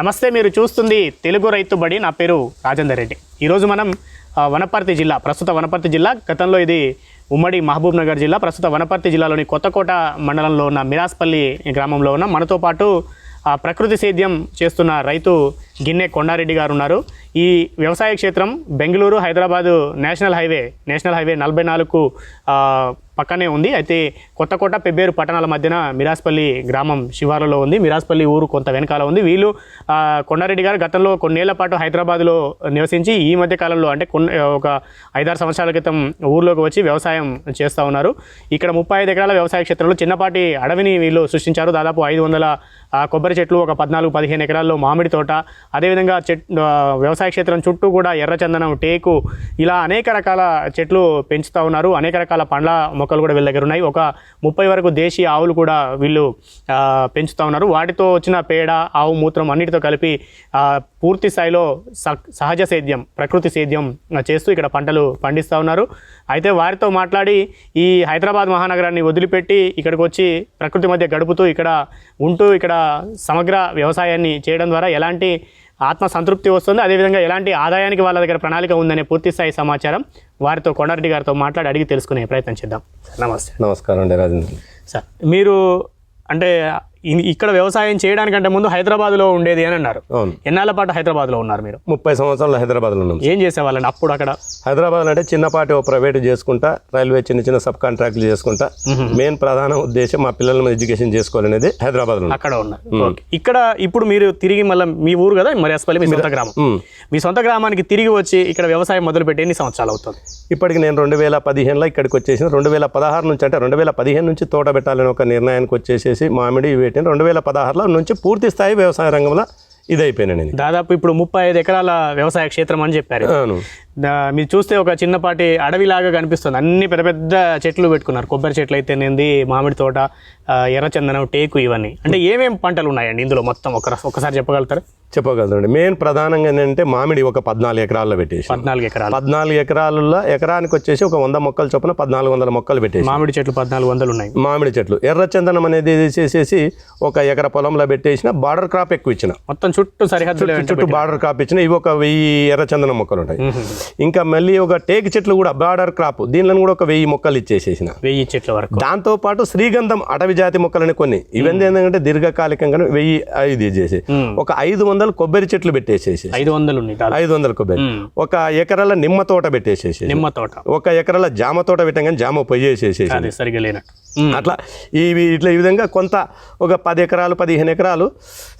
నమస్తే మీరు చూస్తుంది తెలుగు రైతు బడి. నా పేరు రాజేందర్ రెడ్డి. ఈరోజు మనం వనపర్తి జిల్లా ప్రస్తుత వనపర్తి జిల్లా గతంలో ఇది ఉమ్మడి మహబూబ్ నగర్ జిల్లా ప్రస్తుత వనపర్తి జిల్లాలోని కొత్తకోట మండలంలో ఉన్న మిరాస్పల్లి గ్రామంలో ఉన్న మనతో పాటు ప్రకృతి సేద్యం చేస్తున్న రైతు గిన్నె కొండారెడ్డి గారు ఉన్నారు. ఈ వ్యవసాయ క్షేత్రం Bengaluru Hyderabad national highway national highway నలభై నాలుగు పక్కనే ఉంది. అయితే కొత్తకోట పెబ్బేరు పట్టణాల మధ్యన మిరాస్పల్లి గ్రామం శివారులో ఉంది. మిరాస్పల్లి ఊరు కొంత వెనకాల ఉంది. వీళ్ళు కొండారెడ్డి గారు గతంలో కొన్నేళ్ళ పాటు హైదరాబాద్లో నివసించి ఈ మధ్య కాలంలో అంటే కొన్ని ఒక ఐదారు సంవత్సరాల క్రితం ఊర్లోకి వచ్చి వ్యవసాయం చేస్తూ ఉన్నారు. ఇక్కడ ముప్పై ఐదు ఎకరాల వ్యవసాయ క్షేత్రంలో చిన్నపాటి అడవిని వీళ్ళు సృష్టించారు. దాదాపు ఐదు వందల కొబ్బరి చెట్లు ఒక పద్నాలుగు పదిహేను ఎకరాల్లో మామిడి తోట. అదేవిధంగా చెట్ వ్యవసాయ వ్యవసాయ క్షేత్రం చుట్టూ కూడా ఎర్రచందనం టేకు ఇలా అనేక రకాల చెట్లు పెంచుతూ ఉన్నారు. అనేక రకాల పండ్ల మొక్కలు కూడా వీళ్ళ దగ్గర ఉన్నాయి. ఒక ముప్పై వరకు దేశీయ ఆవులు కూడా వీళ్ళు పెంచుతూ ఉన్నారు. వాటితో వచ్చిన పేడ ఆవు మూత్రం అన్నిటితో కలిపి పూర్తి స్థాయిలో సహజ సేద్యం ప్రకృతి సేద్యం చేస్తూ ఇక్కడ పంటలు పండిస్తూ ఉన్నారు. అయితే వారితో మాట్లాడి ఈ హైదరాబాద్ మహానగరాన్ని వదిలిపెట్టి ఇక్కడికి వచ్చి ప్రకృతి మధ్య గడుపుతూ ఇక్కడ ఉంటూ ఇక్కడ సమగ్ర వ్యవసాయాన్ని చేయడం ద్వారా ఎలాంటి ఆత్మ సంతృప్తి వస్తుంది. అదేవిధంగా ఎలాంటి ఆదాయానికి వాళ్ళ దగ్గర ప్రణాళిక ఉందనే పూర్తి స్థాయి సమాచారం వారితో కొండారెడ్డి గారితో మాట్లాడి అడిగి తెలుసుకునే ప్రయత్నం చేద్దాం. నమస్తే. నమస్కారం అండి రాజేంద్ర. సార్ మీరు అంటే ఇక్కడ వ్యవసాయం చేయడానికంటే ముందు హైదరాబాద్లో ఉండేది అని అన్నారు. ఎన్నాళ్ళ పాటు హైదరాబాద్లో ఉన్నారు మీరు? ముప్పై సంవత్సరాలు హైదరాబాద్లో ఉన్నాం. ఏం చేసేవాళ్ళండి అప్పుడు అక్కడ? హైదరాబాద్ అంటే చిన్నపాటి ఓ ప్రైవేట్ చేసుకుంటా రైల్వే చిన్న చిన్న సబ్ కాంట్రాక్ట్లు చేసుకుంటా. మెయిన్ ప్రధాన ఉద్దేశం మా పిల్లల ఎడ్యుకేషన్ చేసుకోవాలనేది హైదరాబాద్లో ఉన్నాం అక్కడ ఉన్నారు. ఓకే. ఇక్కడ ఇప్పుడు మీరు తిరిగి మళ్ళీ మీ ఊరు కదా? మరియాస్పల్లి మీ సొంత గ్రామం. మీ సొంత గ్రామానికి తిరిగి వచ్చి ఇక్కడ వ్యవసాయం మొదలుపెట్టి ఎన్ని సంవత్సరాలు అవుతుంది? ఇప్పటికి నేను రెండు వేల పదిహేనులో ఇక్కడికి వచ్చేసిన రెండు వేల పదహారు నుంచి అంటే రెండు వేల పదిహేను నుంచి తోట పెట్టాలని ఒక నిర్ణయానికి వచ్చేసేసి మామిడి వేటిని రెండు వేల పదహారులో నుంచి పూర్తి స్థాయి వ్యవసాయ రంగంలో ఇదైపోయినా నేను. దాదాపు ఇప్పుడు ముప్పై ఐదు ఎకరాల వ్యవసాయ క్షేత్రం అని చెప్పారు. అవును. మీరు చూస్తే ఒక చిన్నపాటి అడవిలాగా కనిపిస్తుంది. అన్ని పెద్ద పెద్ద చెట్లు పెట్టుకున్నారు. కొబ్బరి చెట్లు అయితేనేంది మామిడి తోట ఎర్రచందనం టేకు ఇవన్నీ. అంటే ఏమేం పంటలు ఉన్నాయండి ఇందులో మొత్తం? ఒక ఒకసారి చెప్పగలుగుతారు? చెప్పగలదండి మెయిన్ ప్రధానంగా ఏంటంటే మామిడి ఒక పద్నాలుగు ఎకరాల్లో పెట్టేసి పద్నాలుగు ఎకరాలు. పద్నాలుగు ఎకరాలలో ఎకరానికి వచ్చేసి ఒక వంద మొక్కలు చొప్పున పద్నాలుగు వందల మొక్కలు పెట్టేసి మామిడి చెట్లు పద్నాలుగు వందలు ఉన్నాయి. మామిడి చెట్లు. ఎర్రచందనం అనేది చేసేసి ఒక ఎకర పొలంలో పెట్టేసిన బార్డర్ క్రాప్ ఎక్కువ ఇచ్చిన. మొత్తం చుట్టూ సరిహద్దులు చుట్టూ బార్డర్ క్రాప్ ఇచ్చిన ఇవి ఒక వెయ్యి ఎర్రచందనం మొక్కలు ఉంటాయి. ఇంకా మళ్ళీ ఒక టేక్ చెట్లు కూడా బార్డర్ క్రాప్ దీనిలో కూడా ఒక వెయ్యి మొక్కలు ఇచ్చేసేసిన. వెయ్యి చెట్ల వరకు. దాంతో పాటు శ్రీగంధం అటవీ జాతి మొక్కలని కొన్ని. ఇవన్నీ ఏంటంటే దీర్ఘకాలికంగా వెయ్యి ఐదు చేసి ఒక ఐదు వందలు కొబ్బరి చెట్లు పెట్టేసేసి. ఐదు వందలు ఐదు వందల కొబ్బరి. ఒక ఎకరాల నిమ్మ తోట పెట్టేసేసి నిమ్మ తోట. ఒక ఎకరాల జామ తోట పెట్టంగానే జామ పొయ్యేసేసి అది సరిగా లేనట్టు. ఉమ్. అట్లా ఇవి ఇట్లా ఈ విధంగా కొంత ఒక పది ఎకరాలు పదిహేను ఎకరాలు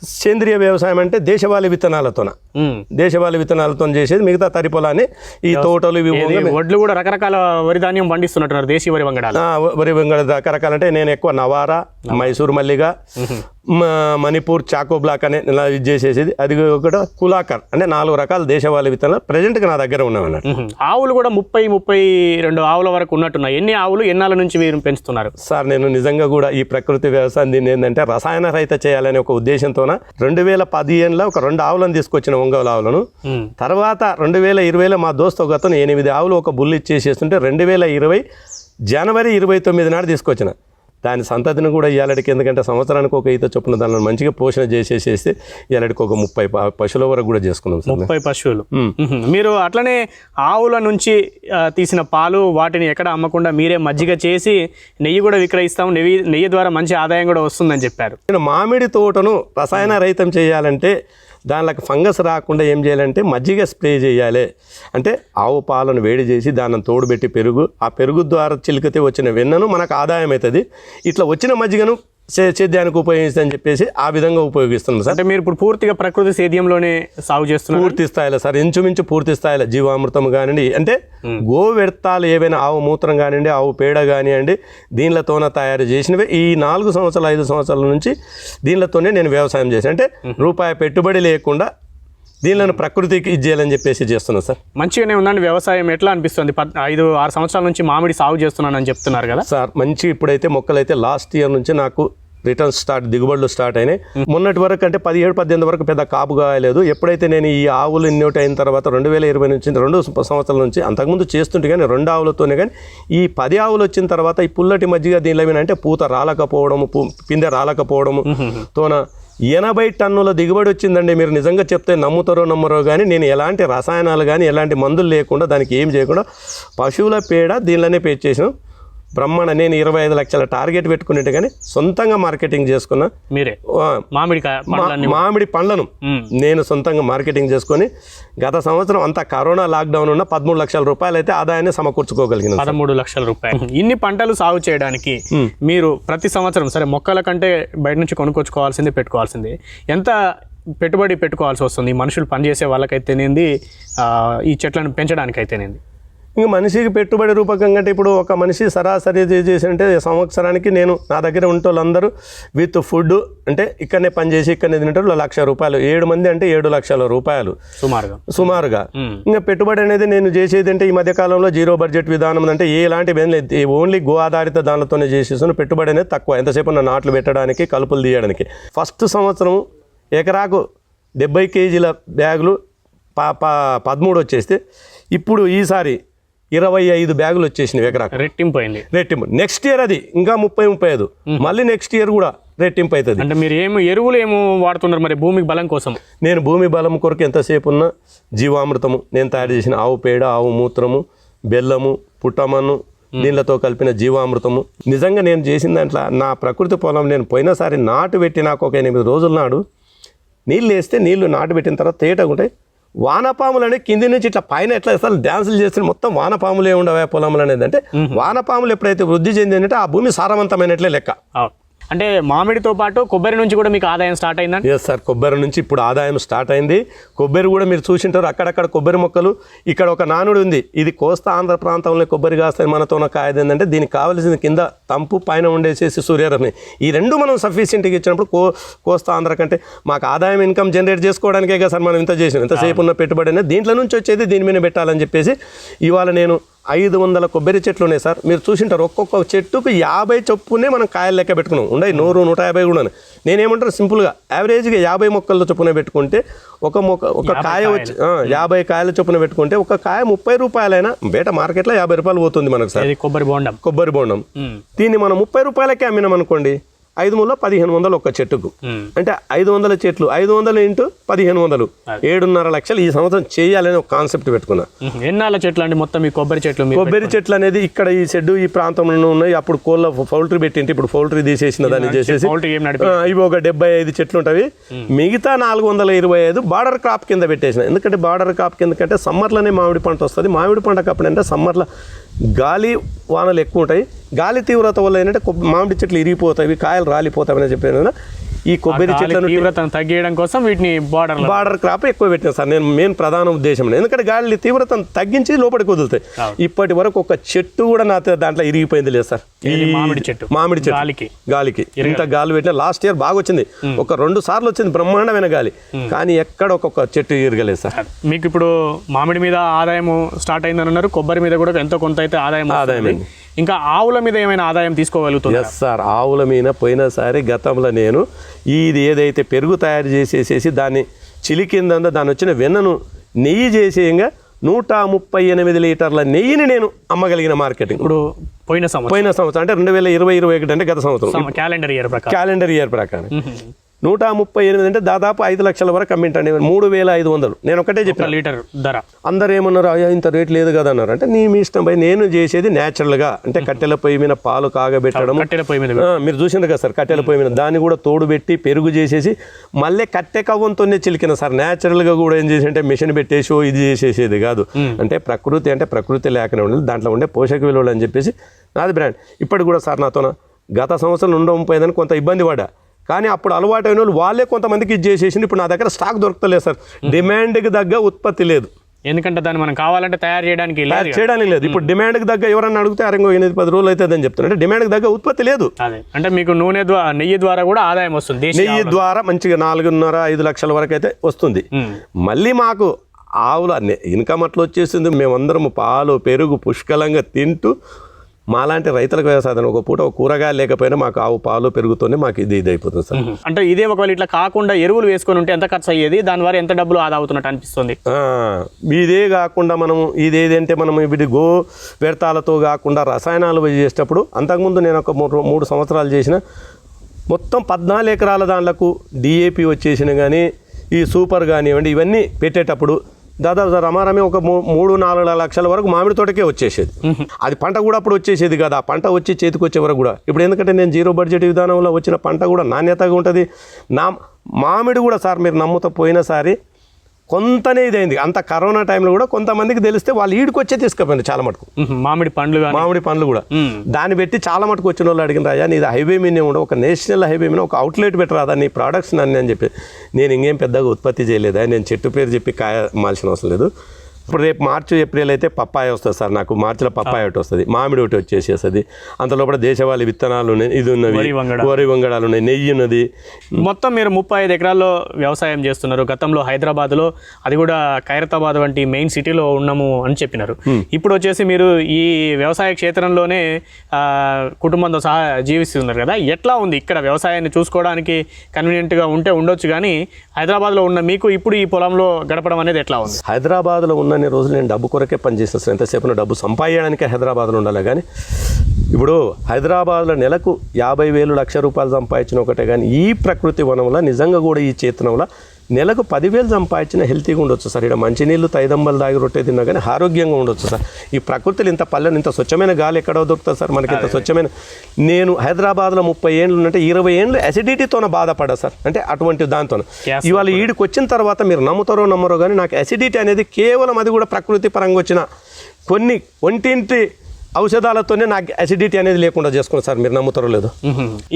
సేంద్రియ వ్యవసాయం అంటే దేశవాళీ విత్తనాలతోన. దేశవాళీ విత్తనాలతో చేసేది మిగతా తరి పొలాన్ని ఈ తోటలు ఇవి వడ్లు కూడా రకరకాల వరి ధాన్యం పండిస్తున్నట్టున్నారు దేశీ వరి వంగడాలు. వరి వెంగళ రకరకాలంటే నేను ఎక్కువ నవారా మైసూర్ మల్లిగ మణిపూర్ చాకో బ్లాక్ అనే ఇలా ఇది చేసేసేది. అది కూడా కులాకర్ అంటే నాలుగు రకాల దేశవాళీ విత్తనాలు ప్రజెంట్గా నా దగ్గర ఉన్నామన్నట్టు ఉహు. ఆవులు కూడా ముప్పై ముప్పై రెండు ఆవుల వరకు ఉన్నట్టున్నాయి. ఎన్ని ఆవులు ఎన్నాళ్ళ నుంచి వీరు పెంచుతున్నారు? సార్ నేను నిజంగా కూడా ఈ ప్రకృతి వ్యవసాయం దీన్ని ఏంటంటే రసాయన రహిత చేయాలనే ఒక ఉద్దేశంతోన రెండు వేల పదిహేనులో ఒక రెండు ఆవులను తీసుకొచ్చిన ఒంగోలు ఆవులను. తర్వాత రెండు వేల ఇరవైలో మా దోస్తు ఒక అతను ఎనిమిది ఆవులు ఒక బుల్లి ఇచ్చేసేస్తుంటే రెండు వేల ఇరవై జనవరి ఇరవై తొమ్మిది నాడు తీసుకొచ్చిన. దాని సంతతిని కూడా ఇవాళకి ఎందుకంటే సంవత్సరానికి ఒక ఈత చొప్పున దాన్ని మంచిగా పోషణ చేసేసేస్తే ఇవాళకి ఒక ముప్పై పశువుల వరకు కూడా చేసుకున్నాం సార్. ముప్పై పశువులు. మీరు అట్లనే ఆవుల నుంచి తీసిన పాలు వాటిని ఎక్కడ అమ్మకుండా మీరే మజ్జిగ చేసి నెయ్యి కూడా విక్రయిస్తాం. నెయ్యి నెయ్యి ద్వారా మంచి ఆదాయం కూడా వస్తుందని చెప్పారు. నేను మామిడి తోటను రసాయన రహితం చేయాలంటే దానిలోకి ఫంగస్ రాకుండా ఏం చేయాలంటే మజ్జిగ స్ప్రే చేయాలి. అంటే ఆవు పాలను వేడి చేసి దాన్ని తోడుబెట్టి పెరుగు ఆ పెరుగు ద్వారా చిలికితే వచ్చిన వెన్నను మనకు ఆదాయం అవుతుంది ఇట్లా వచ్చిన మజ్జిగను సేద్యానికి ఉపయోగిస్తా చెప్పేసి ఆ విధంగా ఉపయోగిస్తున్నాం సార్. అంటే మీరు ఇప్పుడు పూర్తిగా ప్రకృతి సేద్యంలోనే సాగు చేస్తున్నారు? పూర్తి స్థాయిలో సార్. ఇంచుమించు పూర్తి స్థాయిలో జీవామృతం కానివ్వండి అంటే గో వ్యర్థాలు ఏవైనా ఆవు మూత్రం కానివ్వండి ఆవు పేడ కానివ్వండి దీనిలతోన తయారు చేసినవి ఈ నాలుగు సంవత్సరాలు ఐదు సంవత్సరాల నుంచి దీనిలతోనే నేను వ్యవసాయం చేశాను. అంటే రూపాయి పెట్టుబడి లేకుండా దీనిలను ప్రకృతికి ఇచ్చేయాలని చెప్పేసి చేస్తున్నాను సార్. మంచిగానే ఉందండి వ్యవసాయం. ఎట్లా అనిపిస్తుంది? ఐదు ఆరు సంవత్సరాల నుంచి మామిడి సాగు చేస్తున్నానని చెప్తున్నారు కదా? సార్ మంచి ఇప్పుడైతే మొక్కలైతే లాస్ట్ ఇయర్ నుంచి నాకు రిటర్న్ స్టార్ట్ దిగుబడులు స్టార్ట్ అయినాయి. మొన్నటి వరకు అంటే పదిహేడు పద్దెనిమిది వరకు పెద్ద కాపు కాయలేదు. ఎప్పుడైతే నేను ఈ ఆవులు ఇన్నోటి అయిన తర్వాత రెండు వేల ఇరవై నుంచి రెండు సంవత్సరాల నుంచి అంతకుముందు చేస్తుంటే కానీ రెండు ఆవులతోనే కానీ ఈ పది ఆవులు వచ్చిన తర్వాత ఈ పుల్లటి మధ్యగా దీనిలో ఏమైనా అంటే పూత రాలకపోవడము పూ పిందె రాలకపోవడము తోన ఎనభై టన్నుల దిగుబడి వచ్చిందండి. మీరు నిజంగా చెప్తే నమ్ముతారో నమ్మరో కానీ నేను ఎలాంటి రసాయనాలు కానీ ఎలాంటి మందులు లేకుండా దానికి ఏం చేయకుండా పశువుల పేడ దీనిలోనే పేర్చేసాను బ్రహ్మాండ నేను ఇరవై ఐదు లక్షల టార్గెట్ పెట్టుకునేట్టు కానీ సొంతంగా మార్కెటింగ్ చేసుకున్నా మీరే. ఆ, మామిడికాయ మా- పండ్లన్నీ మామిడి పండ్లను. నేను సొంతంగా మార్కెటింగ్ చేసుకొని గత సంవత్సరం అంతా కరోనా లాక్డౌన్ ఉన్న పదమూడు లక్షల రూపాయలు అయితే ఆదాయాన్ని సమకూర్చుకోగలిగిన పదమూడు లక్షల రూపాయలు. ఇన్ని పంటలు సాగు చేయడానికి మీరు ప్రతి సంవత్సరం సరే మొక్కల కంటే బయట నుంచి కొనుక్కొచ్చుకోవాల్సింది పెట్టుకోవాల్సింది. ఎంత పెట్టుబడి పెట్టుకోవాల్సి వస్తుంది? మనుషులు పనిచేసే వాళ్ళకైతేనేది ఈ చెట్లను పెంచడానికైతేనేది? ఇంక మనిషికి పెట్టుబడి రూపకంగా అంటే ఇప్పుడు ఒక మనిషి సరాసరి చేసి అంటే సంవత్సరానికి నేను నా దగ్గర ఉంటే వాళ్ళందరూ విత్ ఫుడ్ అంటే ఇక్కడనే పనిచేసి ఇక్కడనే తింటారు లక్ష రూపాయలు. ఏడు మంది అంటే ఏడు లక్షల రూపాయలు. సుమారుగా. సుమారుగా. ఇంకా పెట్టుబడి అనేది నేను చేసేది అంటే ఈ మధ్య కాలంలో జీరో బడ్జెట్ విధానం అంటే లేదు. ఓన్లీ గో ఆధారిత దానితోనే చేసేస్తున్న పెట్టుబడి అనేది తక్కువ. ఎంతసేపు నా నాట్లు పెట్టడానికి కలుపులు తీయడానికి. ఫస్ట్ సంవత్సరం ఎకరాకు డెబ్బై కేజీల బ్యాగులు ప ప- పదమూడు వచ్చేస్తే ఇప్పుడు ఈసారి ఇరవై ఐదు బ్యాగులు వచ్చేసినాయి ఎకరాకు రెట్టింపు అయింది. రెట్టింపు. నెక్స్ట్ ఇయర్ అది ఇంకా ముప్పై ముప్పై ఐదు. మళ్ళీ నెక్స్ట్ ఇయర్ కూడా రెట్టింపు అవుతుంది అంటే మీరు ఏమి ఎరువులు ఏమో వాడుతున్నారు మరి భూమికి బలం కోసం? నేను భూమి బలం కొరకు ఎంతసేపు ఉన్నా జీవామృతము నేను తయారు చేసిన ఆవు పేడ ఆవు మూత్రము బెల్లము పుట్టమన్ను నీళ్ళతో కలిపిన జీవామృతము. నిజంగా నేను చేసిన దాంట్లో నా ప్రకృతి పొలం నేను పోయినసారి నాటు పెట్టి నాకు ఒక ఎనిమిది రోజుల నాడు నీళ్ళు వేస్తే నీళ్ళు నాటు పెట్టిన తర్వాత తేటగా ఉంటాయి. వానపాములు అనేవి కింది నుంచి ఇట్లా పైన ఎట్లా అసలు డ్యాన్సులు చేస్తే మొత్తం వానపాములే ఉండవే పొలంలో అనేది అంటే వానపాములు ఎప్పుడైతే వృద్ధి చెందిందంటే ఆ భూమి సారవంతమైనట్లే లెక్క. అంటే మామిడితో పాటు కొబ్బరి నుంచి కూడా మీకు ఆదాయం స్టార్ట్ అయిందండి? ఎస్ సార్ కొబ్బరి నుంచి ఇప్పుడు ఆదాయం స్టార్ట్ అయింది. కొబ్బరి కూడా మీరు చూసింటారు అక్కడక్కడ కొబ్బరి మొక్కలు. ఇక్కడ ఒక నానుడు ఉంది. ఇది కోస్తా ఆంధ్ర ప్రాంతంలో కొబ్బరి కాస్తాయి మనతో కాయది ఏంటంటే దీనికి కావాల్సింది కింద తంపు పైన ఉండేసేసి సూర్యరశ్మి. ఈ రెండు మనం సఫిషియెంట్గా ఇచ్చినప్పుడు కో కోస్తా ఆంధ్ర కంటే మాకు ఆదాయం ఇన్కమ్ జనరేట్ చేసుకోవడానికే కదా సార్ మనం ఇంత చేసాం ఇంతసేపు ఉన్న పెట్టుబడి అనేది దీంట్లో నుంచి వచ్చేది దీని మీద పెట్టాలని చెప్పేసి ఇవాళ నేను ఐదు వందల కొబ్బరి చెట్లు ఉన్నాయి సార్. మీరు చూసింటారు ఒక్కొక్క చెట్టుకు యాభై చొప్పునే మనం కాయలు లెక్క పెట్టుకున్నాం. ఉన్నాయి నూరు నూట యాభై కూడా. నేనేమంటారు సింపుల్గా యావరేజ్గా యాభై మొక్కల చొప్పున పెట్టుకుంటే ఒక మొక్క ఒక కాయ వచ్చి యాభై కాయల చొప్పున పెట్టుకుంటే ఒక కాయ ముప్పై రూపాయలైనా బయట మార్కెట్లో యాభై రూపాయలు పోతుంది మనకు సార్. కొబ్బరి బోండం. కొబ్బరి బోండం. దీన్ని మనం ముప్పై రూపాయలకే అమ్మినాం అనుకోండి ఐదు మూల పదిహేను వందలు ఒక చెట్టుకు. అంటే ఐదు వందల చెట్లు ఐదు వందలు ఇంటూ పదిహేను వందలు. ఏడున్నర లక్షలు ఈ సంవత్సరం చేయాలని ఒక కాన్సెప్ట్ పెట్టుకున్నా. ఎన్నాళ్ళ చెట్లు అండి మొత్తం ఈ కొబ్బరి చెట్లు కొబ్బరి చెట్లు అనేది ఇక్కడ ఈ షెడ్ ఈ ప్రాంతంలో ఉన్నాయి. అప్పుడు కోళ్ళ పౌల్ట్రీ పెట్టింటే ఇప్పుడు పౌల్ట్రీ తీసేసిన దాన్ని చేసేసి ఇవి ఒక డెబ్బై ఐదు చెట్లు ఉంటాయి. మిగతా నాలుగు వందల ఇరవై ఐదు బార్డర్ క్రాప్ కింద పెట్టేసిన. ఎందుకంటే బార్డర్ క్రాప్ కింద కంటే సమ్మర్లోనే మామిడి పంట వస్తుంది. మామిడి పంటకు అప్పుడంటే సమ్మర్లో గాలి వానలు ఎక్కువ ఉంటాయి. గాలి తీవ్రత వల్ల ఏంటంటే మామిడి చెట్లు ఇరిగిపోతాయి కాయలు రాలిపోతాయి అని చెప్పాను ఈ కొబ్బరి చెట్లను తీవ్రతను తగ్గించడం కోసం వీటిని బార్డర్ బార్డర్ క్రాప్ ఎక్కువ పెట్టిన సార్. నేను మెయిన్ ప్రధాన ఉద్దేశం ఎందుకంటే గాలి తీవ్రతను తగ్గించి లోపలికి వదులుతాయి. ఇప్పటి వరకు ఒక చెట్టు కూడా నా దాంట్లో ఇరిగిపోయింది లేదు సార్. మామిడి చెట్టు. మామిడి చెట్టు. గాలికి. గాలికి. ఇంత గాలి పెట్టిన లాస్ట్ ఇయర్ బాగా వచ్చింది. ఒక రెండు సార్లు వచ్చింది బ్రహ్మాండమైన గాలి. కానీ ఎక్కడ ఒక్కొక్క చెట్టు ఇరగలేదు సార్. మీకు ఇప్పుడు మామిడి మీద ఆదాయం స్టార్ట్ అయిందని అన్నారు. కొబ్బరి మీద కూడా ఎంతో కొంత అయితే ఆదాయం ఆదాయం. ఇంకా ఆవుల మీద ఏమైనా ఆదాయం తీసుకోగలుగుతుంది ఎస్ సార్ ఆవుల మీద పోయినసారి గతంలో నేను ఇది ఏదైతే పెరుగు తయారు చేసేసేసి దాన్ని చిలికిందందో దాని వచ్చిన వెన్నను నెయ్యి చేసేయంగా నూట ముప్పై ఎనిమిది లీటర్ల నెయ్యిని నేను అమ్మగలిగిన మార్కెటింగ్. ఇప్పుడు పోయిన సంవత్సరం. పోయిన సంవత్సరం అంటే రెండు వేల ఇరవై ఇరవై ఒకటి అంటే గత సంవత్సరం. క్యాలెండర్ ఇయర్ ప్రకారం. క్యాలెండర్ ఇయర్ ప్రకారం. నూట ముప్పై ఎనిమిది అంటే దాదాపు ఐదు లక్షల వరకు అమ్మింటండి. మూడు వేల ఐదు వందలు. నేను ఒకటే ఒక చెప్పాను లీటర్ ధర. అందరు ఏమన్నారు అయ్యా ఇంత రేట్ లేదు కదా అన్నారు అంటే నీ మీ ఇష్టం పోయి నేను చేసేది న్యాచురల్గా అంటే కట్టెల పొయ్యి మీద పాలు కాగబెట్టడం కట్టెల పొయ్యి మీద మీరు చూసిండ్రు కదా సార్ కట్టెల పొయ్యి మీద. దాన్ని కూడా తోడు పెట్టి పెరుగు చేసేసి మళ్ళీ కట్టె కవ్వంతోనే చిలికిన సార్. న్యాచురల్గా కూడా ఏం చేసి అంటే మిషన్ పెట్టేసో ఇది చేసేసేది కాదు. అంటే ప్రకృతి అంటే ప్రకృతి లేకనే ఉండదు దాంట్లో ఉండే పోషక విలువలు అని చెప్పేసి నాది బ్రాండ్ ఇప్పటికి కూడా సార్ నాతో గత సంవత్సరం రెండు ముప్పై ఐదు అని కొంత ఇబ్బంది పడ్డా. కానీ అప్పుడు అలవాటు అయిన వాళ్ళు వాళ్ళే కొంతమందికి ఇది చేసేసి ఇప్పుడు నా దగ్గర స్టాక్ దొరకలేదు సార్. డిమాండ్కి తగ్గ ఉత్పత్తి లేదు. ఎందుకంటే దాన్ని మనం కావాలంటే తయారు చేయడానికి కదా. చేయడానికి లేదు. ఇప్పుడు డిమాండ్కి తగ్గ ఎవరన్నా అడిగితే అరే ఇంకో ఎనిమిది పది రోజులు అవుతుంది అని చెప్తున్నారు. అంటే డిమాండ్కి తగ్గ ఉత్పత్తి లేదు. అంటే మీకు నూనె ద్వారా నెయ్యి ద్వారా కూడా ఆదాయం వస్తుంది నెయ్యి ద్వారా మంచిగా నాలుగున్నర ఐదు లక్షల వరకు అయితే వస్తుంది. మళ్ళీ మాకు ఆవుల ఇన్కమ్ అట్లా వచ్చేసింది. మేమందరం పాలు పెరుగు పుష్కలంగా తింటూ మాలాంటి రైతులకు వ్యవసాయం ఒక పూట ఒక కూరగాయలు లేకపోయినా మాకు ఆవు పాలు పెరుగుతూనే మాకు ఇది ఇది అయిపోతుంది సార్. అంటే ఇదే ఒకవేళ ఇట్లా కాకుండా ఎరువులు వేసుకొని ఉంటే ఎంత ఖర్చు అయ్యేది? దాని ద్వారా ఎంత డబ్బులు ఆదా అవుతున్నట్టు అనిపిస్తుంది? ఇదే కాకుండా మనము ఇదేదంటే మనం వీటి గో వ్యర్థాలతో కాకుండా రసాయనాలు చేసేటప్పుడు అంతకుముందు నేను ఒక మూడు మూడు సంవత్సరాలు చేసిన మొత్తం పద్నాలుగు ఎకరాల దాంట్లకు డిఏపి వచ్చేసిన కానీ ఈ సూపర్ కానివ్వండి ఇవన్నీ పెట్టేటప్పుడు దాదాపు రమారమే ఒక మూడు నాలుగు లక్షల వరకు మామిడి తోటకే వచ్చేసేది. అది పంట కూడా అప్పుడు వచ్చేసేది కదా. ఆ పంట వచ్చి చేతికి వచ్చే వరకు కూడా. ఇప్పుడు ఎందుకంటే నేను జీరో బడ్జెట్ విధానంలో వచ్చిన పంట కూడా నాణ్యతగా ఉంటుంది. నా మామిడి కూడా సార్ మీరు నమ్ముతా పోయినసారి కొంతనే ఇదైంది. అంత కరోనా టైంలో కూడా కొంతమందికి తెలిస్తే వాళ్ళు ఈడికి వచ్చే తీసుకుపోయింది చాలా మటుకు. మ్మ్. మామిడి పండ్లు మామిడి పండ్లు కూడా. దాన్ని పెట్టి చాలా మటుకు వచ్చిన వాళ్ళు అడిగిన రాజా నీది హైవే మీద ఉండే ఒక నేషనల్ హైవే మీద ఒక అవుట్లెట్ పెట్టరాదా నీ ప్రోడక్ట్స్ నన్ను అని చెప్పి. నేను ఇంకేం పెద్దగా ఉత్పత్తి చేయలేదా? నేను చెట్టు పేరు చెప్పి కాయ మాల్సిన అవసరం లేదు. ఇప్పుడు రేపు మార్చి ఏప్రిల్ అయితే పప్పాయ వస్తుంది సార్ నాకు. మార్చిలో పప్పాయ ఒకటి వస్తుంది. మామిడి ఒకటి వచ్చేసేస్తుంది. అంత లోపల దేశవాళీ విత్తనాలు ఉన్నాయి. ఇది ఉన్నవి వరి వంగడ. వరి వంగడాలు ఉన్నాయి. నెయ్యి ఉన్నది. మొత్తం మీరు ముప్పై ఐదు ఎకరాల్లో వ్యవసాయం చేస్తున్నారు. గతంలో హైదరాబాద్లో అది కూడా ఖైరతాబాద్ వంటి మెయిన్ సిటీలో ఉన్నాము అని చెప్పినారు. ఇప్పుడు వచ్చేసి మీరు ఈ వ్యవసాయ క్షేత్రంలోనే కుటుంబంతో సహా జీవిస్తున్నారు కదా. ఎట్లా ఉంది ఇక్కడ వ్యవసాయాన్ని చూసుకోవడానికి కన్వీనియంట్గా ఉంటే ఉండొచ్చు కానీ హైదరాబాద్లో ఉన్న మీకు ఇప్పుడు ఈ పొలంలో గడపడం అనేది ఎట్లా ఉంది? హైదరాబాద్లో అన్ని రోజులు నేను డబ్బు కొరకే పనిచేస్తాను ఎంతసేపు డబ్బు సంపాదించడానికే హైదరాబాద్లో ఉండాలి. కానీ ఇప్పుడు హైదరాబాద్లో నెలకు యాభై వేలు లక్ష రూపాయలు సంపాదించిన ఒకటే. కానీ ఈ ప్రకృతి వనంలో నిజంగా కూడా ఈ చేతనంలో నెలకు పదివేలు సంపాదించిన హెల్తీగా ఉండొచ్చు సార్. ఇక్కడ మంచినీళ్ళు తైదంబలు దాగి రొట్టె తిన్నా కానీ ఆరోగ్యంగా ఉండొచ్చు సార్. ఈ ప్రకృతిలో ఇంత పల్లెని ఇంత స్వచ్ఛమైన గాలి ఎక్కడో దొరుకుతుంది సార్ మనకి ఇంత స్వచ్ఛమైన. నేను హైదరాబాద్లో ముప్పై ఏళ్ళు ఉన్నట్టే ఇరవై ఏళ్ళు అసిడిటీతోనే బాధపడ్డా సార్. అంటే అటువంటి దాంతో ఇవాళ ఈడికి వచ్చిన తర్వాత మీరు నమ్ముతారో నమ్మరో కానీ నాకు అసిడిటీ అనేది కేవలం అది కూడా ప్రకృతి పరంగా వచ్చిన కొన్ని ఒంటింటి ఔషధాలతోనే నాకు అసిడిటీ అనేది లేకుండా చేసుకున్నాను సార్ మీరు నమ్ముతారో లేదో.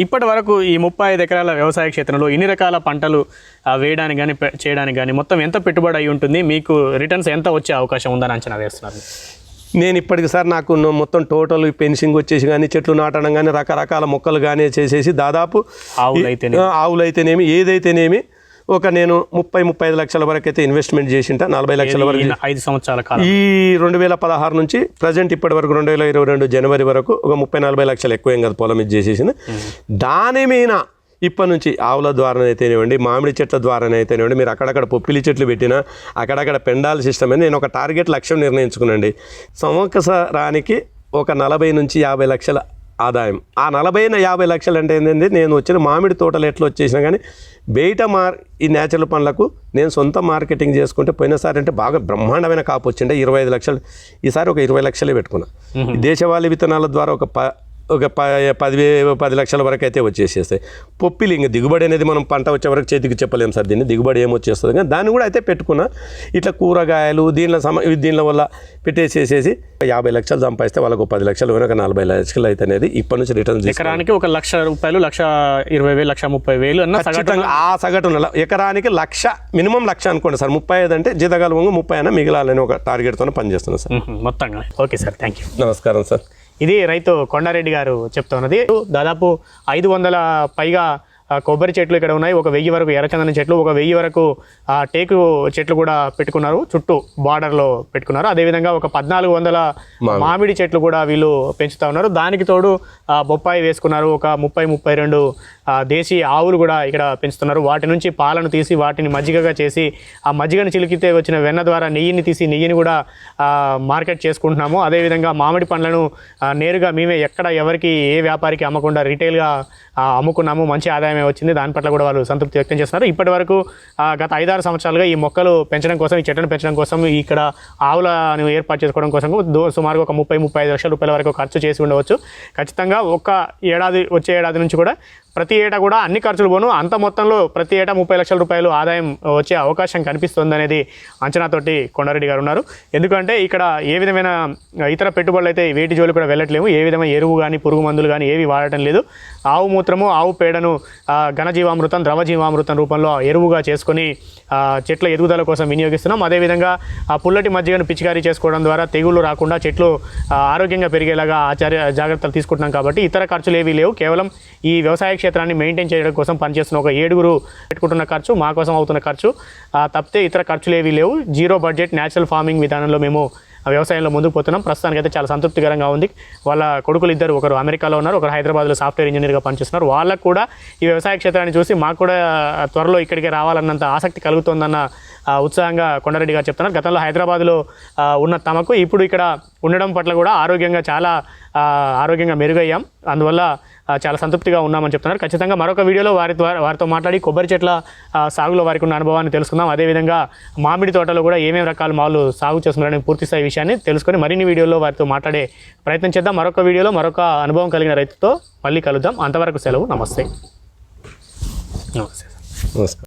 ఇప్పటి వరకు ఈ ముప్పై ఐదు ఎకరాల వ్యవసాయ క్షేత్రంలో ఇన్ని రకాల పంటలు వేయడానికి కానీ చేయడానికి కానీ మొత్తం ఎంత పెట్టుబడి అయి ఉంటుంది మీకు రిటర్న్స్ ఎంత వచ్చే అవకాశం ఉందని అంచనా వేస్తున్నారు? నేను ఇప్పటికి సార్ నాకు మొత్తం టోటల్ పెన్సింగ్ వచ్చేసి కానీ చెట్లు నాటడం కానీ రకరకాల మొక్కలు కానీ చేసేసి దాదాపు ఆవులు అయితేనే ఆ, ఆవులు అయితేనేమి ఏదైతేనేమి ఒక నేను ముప్పై ముప్పై ఐదు లక్షల వరకు అయితే ఇన్వెస్ట్మెంట్ చేసింటా నలభై లక్షల వరకు ఐదు సంవత్సరాల కాలం. ఈ రెండు వేల పదహారు నుంచి ప్రజెంట్ ఇప్పటి వరకు రెండు వేల ఇరవై రెండు జనవరి వరకు ఒక ముప్పై నలభై లక్షలు ఎక్కువ ఏం కదా పొలం ఇది చేసేసింది. దాని మీద ఇప్పటి నుంచి ఆవుల ద్వారా అయితేనేవ్వండి మామిడి చెట్ల ద్వారా అయితేనేవ్వండి మీరు అక్కడక్కడ పొప్పిలి చెట్లు పెట్టినా అక్కడక్కడ పెండాల సిస్టమ్ అని నేను ఒక టార్గెట్ లక్ష్యం నిర్ణయించుకున్నాండి సంవత్సరానికి ఒక నలభై నుంచి యాభై లక్షల ఆదాయం. ఆ నలభై యాభై లక్షలు అంటే ఏంటంటే నేను వచ్చిన మామిడి తోటలు ఎట్లా వచ్చేసినా కానీ బయట మార్ ఈ నేచురల్ పండ్లకు నేను సొంత మార్కెటింగ్ చేసుకుంటే పోయినసారి అంటే బాగా బ్రహ్మాండమైన కాపు వచ్చిండే. ఇరవై ఐదు లక్షలు. ఈసారి ఒక ఇరవై లక్షలే పెట్టుకున్నా. దేశవాళీ విత్తనాల ద్వారా ఒక ప ఒక ప పదివే పది లక్షల వరకు అయితే వచ్చేసేస్తాయి. పొప్పిలి ఇంకా దిగుబడి అనేది మనం పంట వచ్చే వరకు చేతికి చెప్పలేము సార్ దీన్ని. దిగుబడి ఏమొచ్చేస్తుంది కానీ దాన్ని కూడా అయితే పెట్టుకున్నా ఇట్లా కూరగాయలు దీనిలో సమ దీనిల వల్ల పెట్టేసేసేసి యాభై లక్షలు సంపాదిస్తే వాళ్ళకు ఒక పది లక్షలు వెనక నలభై లక్షలు అయితే అనేది ఇప్పటి నుంచి రిటర్న్ ఎకరానికి ఒక లక్ష రూపాయలు లక్ష ఇరవై వేలు లక్ష ముప్పై వేలు అన్న సగటు ఖచ్చితంగా ఆ సగటున ఎకరానికి లక్ష మినిమం లక్ష అనుకోండి సార్. ముప్పై ఐదు అంటే జీతకాల వంగు ముప్పై అయినా మిగిలాలని ఒక టార్గెట్తో పనిచేస్తున్నాను సార్. మొత్తంగా. ఓకే సార్ థ్యాంక్ యూ నమస్కారం సార్. ఇది రైతు కొండారెడ్డి గారు చెప్తున్నది దాదాపు ఐదు వందల పైగా కొబ్బరి చెట్లు ఇక్కడ ఉన్నాయి. ఒక వెయ్యి వరకు ఎర్రచందన చెట్లు ఒక వెయ్యి వరకు టేకు చెట్లు కూడా పెట్టుకున్నారు. చుట్టూ బార్డర్లో పెట్టుకున్నారు. అదేవిధంగా ఒక పద్నాలుగు వందల మామిడి. చెట్లు కూడా వీళ్ళు పెంచుతా ఉన్నారు. దానికి తోడు బొప్పాయి వేసుకున్నారు. ఒక ముప్పై ముప్పై రెండు దేశీయ దేశీ ఆవులు కూడా ఇక్కడ పెంచుతున్నారు. వాటి నుంచి పాలను తీసి వాటిని మజ్జిగగా చేసి ఆ మజ్జిగను చిలికితే వచ్చిన వెన్న ద్వారా నెయ్యిని తీసి నెయ్యిని కూడా మార్కెట్ చేసుకుంటున్నాము. అదేవిధంగా మామిడి పండ్లను నేరుగా మేమే ఎక్కడ ఎవరికి ఏ వ్యాపారికి అమ్మకుండా రీటైల్గా అమ్ముకున్నాము. మంచి ఆదాయమే వచ్చింది. దాని పట్ల కూడా వాళ్ళు సంతృప్తి వ్యక్తం చేస్తున్నారు. ఇప్పటి వరకు గత ఐదారు సంవత్సరాలుగా ఈ మొక్కలు పెంచడం కోసం ఈ చెట్లను పెంచడం కోసం ఇక్కడ ఆవులను ఏర్పాటు చేసుకోవడం కోసం సుమారుగా ఒక ముప్పై ముప్పై ఐదు లక్షల రూపాయల వరకు ఖర్చు చేసి ఉండవచ్చు. ఖచ్చితంగా ఒక ఏడాది వచ్చే ఏడాది నుంచి కూడా ప్రతి ఏటా కూడా అన్ని ఖర్చులు పోను. అంత మొత్తంలో ప్రతి ఏటా ముప్పై లక్షల రూపాయలు ఆదాయం వచ్చే అవకాశం కనిపిస్తుంది అనేది అంచనాతోటి కొండారెడ్డి గారు ఉన్నారు. ఎందుకంటే ఇక్కడ ఏ విధమైన ఇతర పెట్టుబడులు అయితే వేటి జోలు కూడా వెళ్ళట్లేము ఏ విధమైన ఎరువు కానీ పురుగు మందులు కానీ ఏవి వాడటం లేదు. ఆవు మూత్రము ఆవు పేడను ఘనజీవామృతం ద్రవ జీవామృతం రూపంలో ఎరువుగా చేసుకొని చెట్ల ఎదుగుదల కోసం వినియోగిస్తున్నాం. అదేవిధంగా ఆ పుల్లటి మజ్జిగను పిచికారీ చేసుకోవడం ద్వారా తెగుళ్ళు రాకుండా చెట్లు ఆరోగ్యంగా పెరిగేలాగా ఆచార్య జాగ్రత్తలు తీసుకుంటున్నాం కాబట్టి ఇతర ఖర్చులు ఏవి లేవు. కేవలం ఈ వ్యవసాయ క్షేత్రాన్ని మెయింటైన్ చేయడం కోసం పనిచేస్తున్న ఒక ఏడుగురు పెట్టుకుంటున్న ఖర్చు మా కోసం అవుతున్న ఖర్చు. తప్పితే ఇతర ఖర్చులు ఏవి లేవు. జీరో బడ్జెట్ న్యాచురల్ ఫార్మింగ్ విధానంలో మేము వ్యవసాయంలో ముందుకు పోతున్నాం. ప్రస్తుతానికి అయితే చాలా సంతృప్తికరంగా ఉంది. వాళ్ళ కొడుకులు ఇద్దరు ఒకరు అమెరికాలో ఉన్నారు ఒకరు హైదరాబాద్లో సాఫ్ట్వేర్ ఇంజనీర్గా పనిచేస్తున్నారు. వాళ్ళకు కూడా ఈ వ్యవసాయ క్షేత్రాన్ని చూసి మాకు కూడా త్వరలో ఇక్కడికి రావాలన్నంత ఆసక్తి కలుగుతోందన్న ఉత్సాహంగా కొండారెడ్డి గారు చెప్తున్నారు. గతంలో హైదరాబాద్లో ఉన్న తమకు ఇప్పుడు ఇక్కడ ఉండడం పట్ల కూడా ఆరోగ్యంగా చాలా ఆరోగ్యంగా మెరుగయ్యాం. అందువల్ల చాలా సంతృప్తిగా ఉన్నామని చెప్తున్నారు. ఖచ్చితంగా మరొక వీడియోలో వారి ద్వారా వారితో మాట్లాడి కొబ్బరి చెట్ల సాగులో వారికి ఉన్న అనుభవాన్ని తెలుసుకుందాం. అదేవిధంగా మామిడి తోటలో కూడా ఏమేమి రకాల మాలు సాగు చేస్తున్నారని పూర్తి స్థాయి విషయాన్ని తెలుసుకొని మరిన్ని వీడియోలో వారితో మాట్లాడే ప్రయత్నం చేద్దాం. మరొక వీడియోలో మరొక అనుభవం కలిగిన రైతుతో మళ్ళీ కలుద్దాం. అంతవరకు సెలవు. నమస్తే. నమస్తే. నమస్కారం.